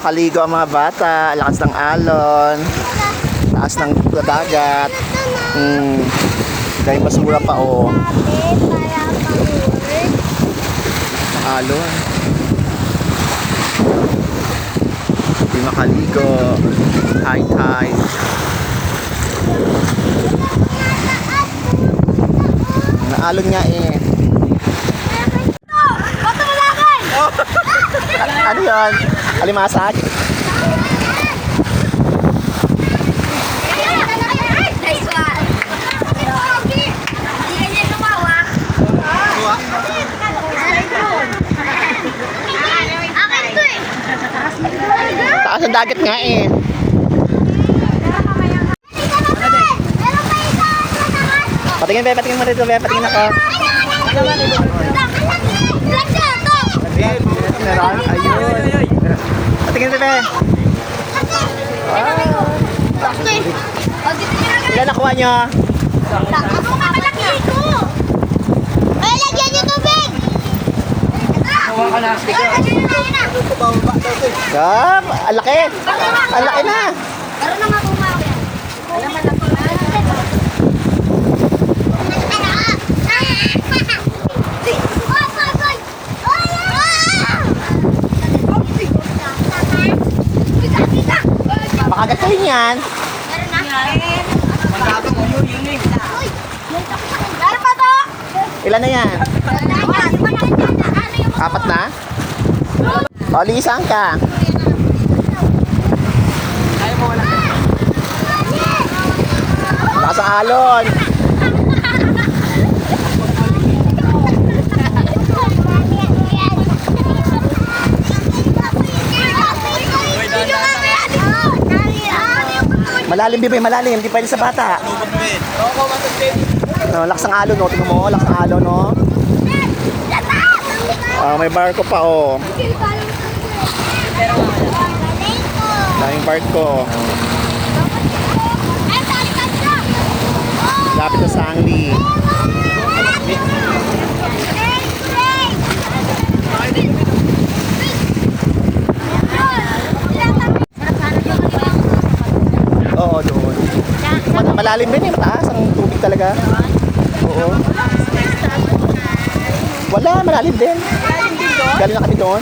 makaligo ang mga bata. Lakas ng alon. Taas ng dagat. Hmm. Dahil basura pa oh. Alon. Hindi makaligo. High tide. Naalon nga eh. Ano yun? Alimasag? Taas ang dagat nga eh. Patingin be, patingin mo dito be, patingin ako. Meron, ayun. Patingin be, be. Ilan nakuha nyo? Ako makalaki ko! Ay, lagyan niyo tubig! Hawa ka na. Yup, ang laki. Ang laki na. Pero na nga bumawi. Alam mo na po. Makagat kayo yan. Meron pa to? Ilan na yan? Apat na? O, lisan ka. Lakas ang alon. Malalim, bibay, malalim. Hindi pwede sa bata. No, lakas ang alon, no. Tingnan mo, lakas ang alon, no. Ah, may barko pa, oh. Daming barko. Lapit na sa Angli. Oo, doon. Ma- Malalim din eh, mataas ang tubig talaga. Oo. Wala, malalim din. Galing na kami doon.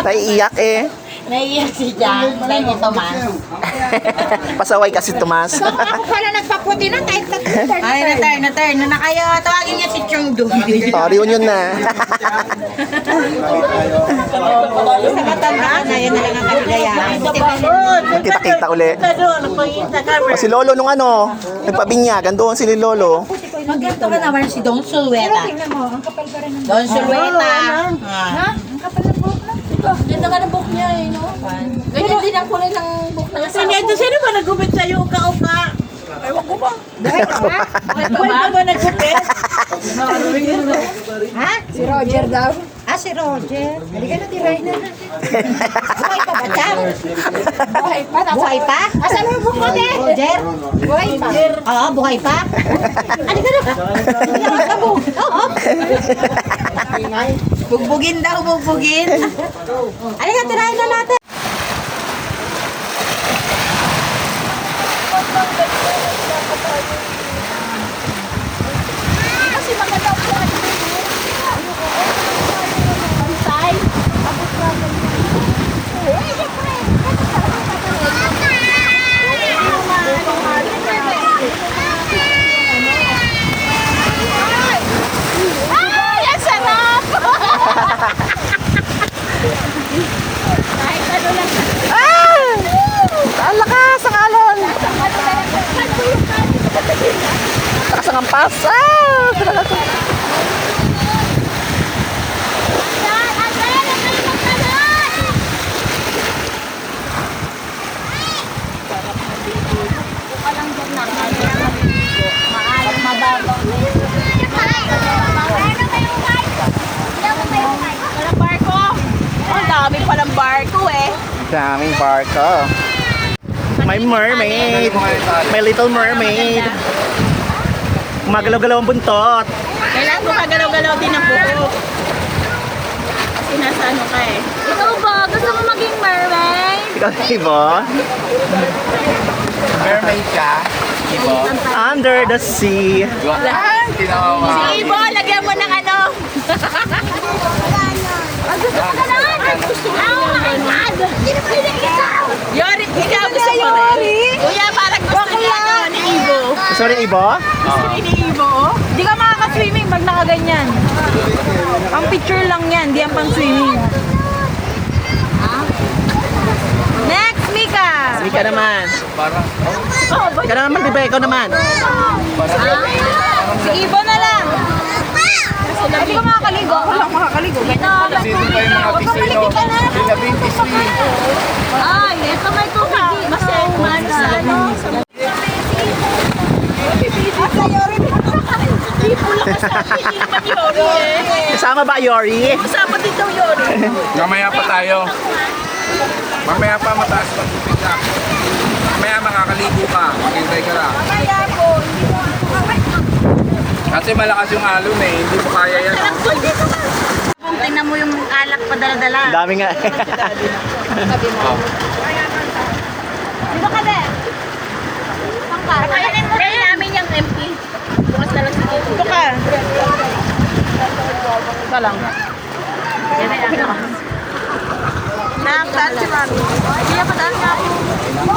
Naiiyak eh. Naiiyak si Jan, dahil ni Tomas. Pasaway kasi Tomas. Ako pala nagpaputi na kahit tatlo. Ay, na turn, na turn. Na kayo, tawagin niya si Chung Do. oh, reunion na. Sa katandaan na, yan na lang ang kaligayahan. Kita-kita uli. O si Lolo nung ano, nagpabinyag. Andoon si Lolo. Magkanto ka naman si Don Sulweta. Don Sulweta. Ah. Ganda ka ng book niya eh, no? Ganyan din ang kulay ng book ng asawa ko. sino ba nagupit sa'yo, uka-uka? Ewan ko ba? Dahil ka ba? Dahil ba nagupit? ha? Si Roger daw. Ah, si Roger. Halika na, tirahin na natin. Buhay pa ba, Cham? Buhay pa. Buhay pa? Asan mo buko, Roger? Buhay pa. Oo, buhay pa. Halika na. Halika na, Oo. Bugbugin daw, bugbugin. Halika, tirahin na natin. Kasi maganda po ang Pantay. Tapos na Eh, siyempre. Ay, ang sarap! Kahit ano lang. ah! Ang lakas ang alon. Lakas ang ampas. Ah! Dami palang barko eh. Daming barko. May mermaid. May little mermaid. Magalaw-galaw ang buntot. Kailangan mo kagalaw-galaw din ang buhok. Kasi nasa ano ka eh. Ikaw ba? Gusto mo maging mermaid? Ikaw, Ibo? Mermaid ka? Ibo? Under the sea. Mo. Si Ibo, lagyan mo ng ano. Ang gusto ko na lang! Oh my God! Ba? Yori, ikaw gusto mo rin. Kuya, parang gusto niya ano, ni Ibo. Sorry, Ibo? Gusto ni Ibo. Hindi ka makaka-swimming pag nakaganyan. Ang picture lang yan, di ang pang-swimming. Next, Mika! Ika naman. Parang, Ika naman, di ba? Ikaw naman. Si Ibo na lang. Hindi ka makakaligo. Ako lang makakaligo. sino pa yung mga pisino? Sila Bintis Ay, ito may. Basta yung man sa ano. Hindi pula ka sa akin, hindi man Yori eh. Kasama ba, Yori? Kasama din daw Yori. Mamaya pa tayo. Mamaya pa mataas pa. Mamaya makakaligo ka. Maghintay ka lang. Kasi malakas yung alon eh. Hindi mo kaya yan. oh. Tingnan mo yung alak pa dala-dala. Dami nga. Dito ka, be. Kakainin mo rin namin yung MP. Dito ka. Ito lang. Nakaktaan si Mami. Hindi ako daan nga ako.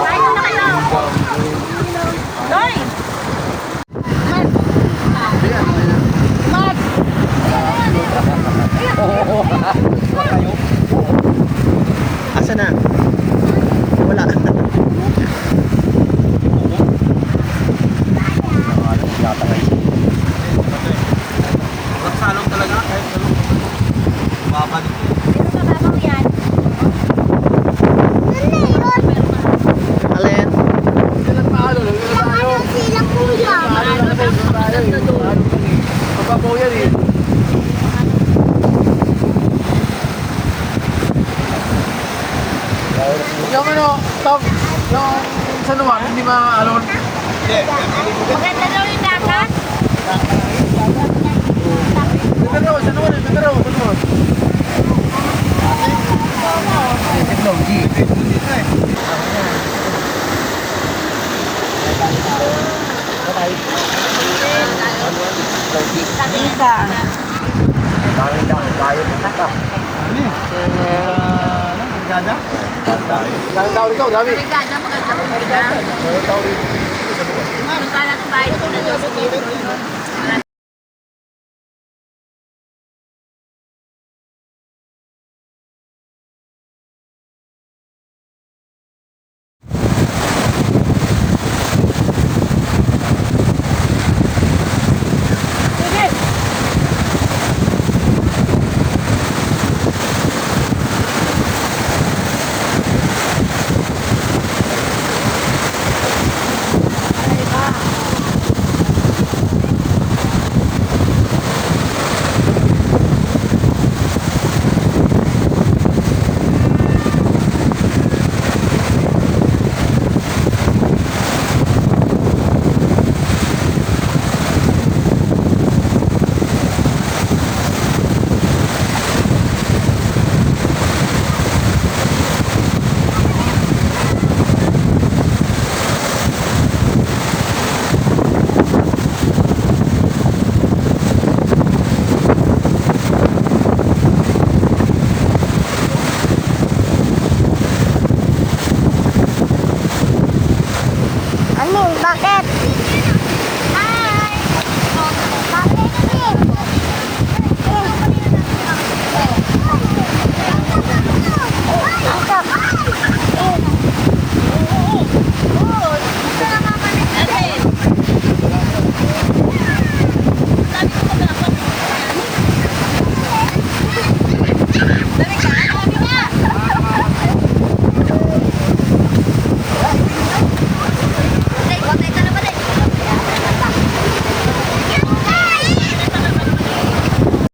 Kain na kayo. Doy! Asa na? Wala. Salong talaga. Kahit salong. Babalik. Mababaw yan. Ano yun? Alin? Ilan pa alon? Ilan tayo? Ano sila kuya? Mababaw yan eh. Yung ano, top, yung sa naman, hindi ma-alon. Maganda daw yung dagat. Sa naman, sa naman, sa naman, sa naman. Dami tao rito, dami. Brigada, maganda mo brigada. Yung kalat bahay ko na doon namin. Bakit?